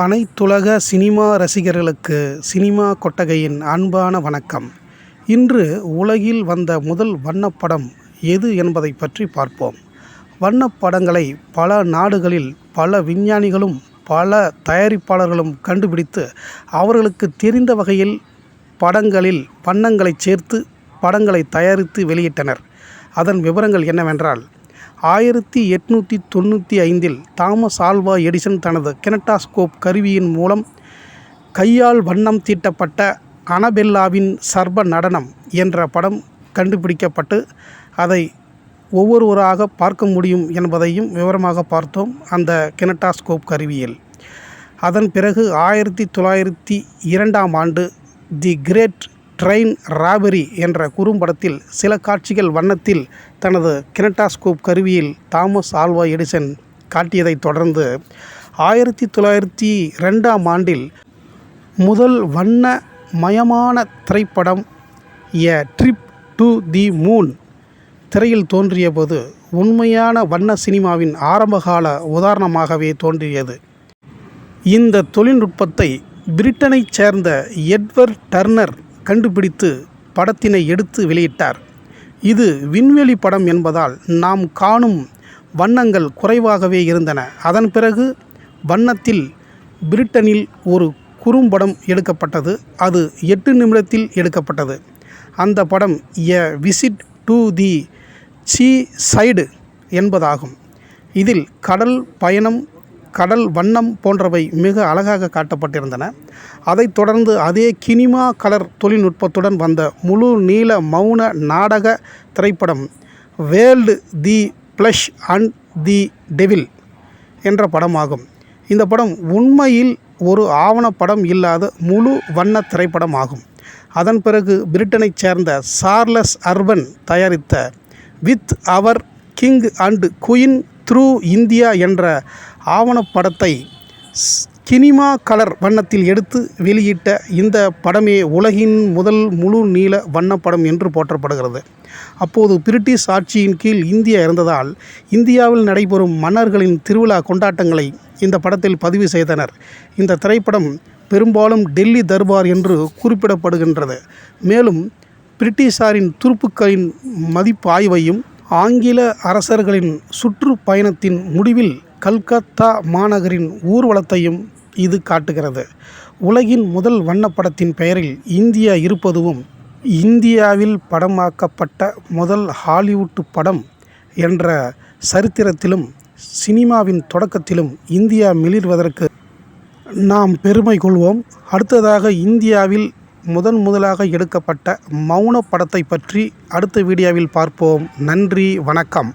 அனைத்துலக சினிமா ரசிகர்களுக்கு சினிமா கொட்டகையின் அன்பான வணக்கம். இன்று உலகில் வந்த முதல் வண்ணப்படம் எது என்பதை பற்றி பார்ப்போம். வண்ணப்படங்களை பல நாடுகளில் பல விஞ்ஞானிகளும் பல தயாரிப்பாளர்களும் கண்டுபிடித்து அவர்களுக்கு தெரிந்த வகையில் படங்களில் வண்ணங்களை சேர்த்து படங்களை தயாரித்து வெளியிட்டனர். அதன் விவரங்கள் என்னவென்றால் ஆயிரத்தி எட்நூற்றி தொண்ணூற்றி ஐந்தில் தாமஸ் ஆல்வா எடிசன் தனது கினட்டாஸ்கோப் கருவியின் மூலம் கையால் வண்ணம் தீட்டப்பட்ட அனபெல்லாவின் சர்ப நடனம் என்ற படம் கண்டுபிடிக்கப்பட்டு அதை ஒவ்வொருவராக பார்க்க முடியும் என்பதையும் விவரமாக பார்த்தோம் அந்த கெனட்டாஸ்கோப் கருவியில். அதன் பிறகு ஆயிரத்தி தொள்ளாயிரத்தி இரண்டாம் ஆண்டு தி கிரேட் ட்ரெயின் ராபரி என்ற குறும்படத்தில் சில காட்சிகள் வண்ணத்தில் தனது கினட்டாஸ்கோப் கருவியில் தாமஸ் ஆல்வா எடிசன் காட்டியதைத் தொடர்ந்து ஆயிரத்தி தொள்ளாயிரத்தி ரெண்டாம் ஆண்டில் முதல் வண்ண மயமான திரைப்படம் a trip to the moon திரையில் தோன்றியபோது உண்மையான வண்ண சினிமாவின் ஆரம்பகால உதாரணமாகவே தோன்றியது. இந்த தொழில்நுட்பத்தை பிரிட்டனைச் சேர்ந்த எட்வர்ட் டர்னர் கண்டுபிடித்து படத்தினை எடுத்து வெளியிட்டார். இது விண்வெளி படம் என்பதால் நாம் காணும் வண்ணங்கள் குறைவாகவே இருந்தன. அதன் பிறகு வண்ணத்தில் பிரிட்டனில் ஒரு குறும்படம் எடுக்கப்பட்டது. அது எட்டு நிமிடத்தில் எடுக்கப்பட்டது. அந்த படம் a visit to the seaside என்பதாகும். இதில் கடல் பயணம் கடல் வண்ணம் போன்றவை மிக அழகாக காட்டப்பட்டிருந்தன. அதைத் தொடர்ந்து அதே கினிமா கலர் தொழில்நுட்பத்துடன் வந்த முழு நீள மௌன நாடக திரைப்படம் world the flesh and the devil என்ற படமாகும். இந்த படம் உண்மையில் ஒரு ஆவணப்படம் இல்லாத முழு வண்ண திரைப்படம் ஆகும் அதன் பிறகு பிரிட்டனைச் சேர்ந்த சார்லஸ் அர்பன் தயாரித்த with our king and queen through India என்ற ஆவணப்படத்தை கினிமா கலர் வண்ணத்தில் எடுத்து வெளியிட்ட இந்த படமே உலகின் முதல் முழு நீள வண்ணப்படம் என்று போற்றப்படுகிறது. அப்போது பிரிட்டிஷ் ஆட்சியின் கீழ் இந்தியா இருந்ததால் இந்தியாவில் நடைபெறும் மன்னர்களின் திருவிழா கொண்டாட்டங்களை இந்த படத்தில் பதிவு செய்தனர். இந்த திரைப்படம் பெரும்பாலும் டெல்லி தர்பார் என்று குறிப்பிடப்படுகின்றது. மேலும் பிரிட்டிஷாரின் துருப்புக்களின் மதிப்பாய்வையும் ஆங்கில அரசர்களின் சுற்றுப்பயணத்தின் முடிவில் கல்கத்தா மாநகரின் ஊர்வலத்தையும் இது காட்டுகிறது. உலகின் முதல் வண்ணப்படத்தின் பெயரில் இந்தியா இருப்பதும் இந்தியாவில் படமாக்கப்பட்ட முதல் ஹாலிவுட் படம் என்ற சரித்திரத்திலும் சினிமாவின் தொடக்கத்திலும் இந்தியா மிளிர்வதற்கு நாம் பெருமை கொள்வோம். அடுத்ததாக இந்தியாவில் முதன் முதலாக எடுக்கப்பட்ட மௌன படத்தை பற்றி அடுத்த வீடியோவில் பார்ப்போம். நன்றி வணக்கம்.